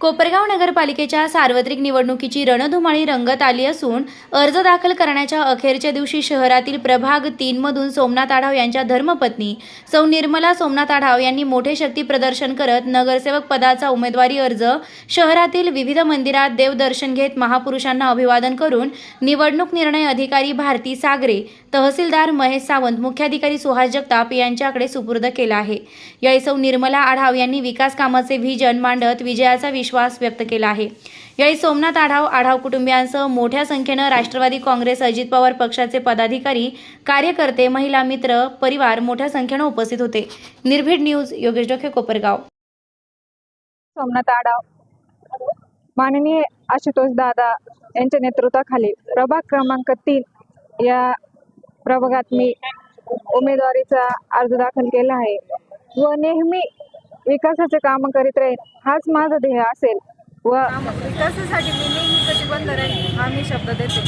कोपरगाव नगरपालिकेच्या सार्वत्रिक निवडणुकीची रणधुमाळी रंगत आली असून अर्ज दाखल करण्याच्या अखेरच्या दिवशी शहरातील प्रभाग तीनमधून सोमनाथ आढाव यांच्या धर्मपत्नी सौ निर्मला सोमनाथ आढाव यांनी मोठे शक्ती प्रदर्शन करत नगरसेवक पदाचा उमेदवारी अर्ज शहरातील विविध मंदिरात देवदर्शन घेत महापुरुषांना अभिवादन करून निवडणूक निर्णय अधिकारी भारती सागरे तहसीलदार महेश सावंत मुख्याधिकारी सुहास जगताप यांच्याकडे सुपूर्द केला आहे. यावेळी सौ निर्मला आढाव यांनी विकास कामाचे व्हिजन मांडत विजयाचा विश्वास व्यक्त केला आहे. यावेळी सोमनाथ आढाव आढाव कुटुंबियांसह मोठ्या संख्येनं राष्ट्रवादी काँग्रेस अजित पवार पक्षाचे पदाधिकारी कार्यकर्ते महिला मित्र परिवार मोठ्या संख्येनं उपस्थित होते. निर्भीड न्यूज योगेश डोके कोपरगाव. सोमनाथ आढाव. माननीय आशुतोष दादा यांच्या नेतृत्वाखाली प्रभाग क्रमांक तीन या प्रभागात मी उमेदवारीचा अर्ज दाखल केला आहे. व नेहमी विकासाचे कामं करीत राहीन हाच माझं ध्येय असेल. व विकासासाठी मी नेहमी कटिबद्ध राहीन हा मी शब्द देते.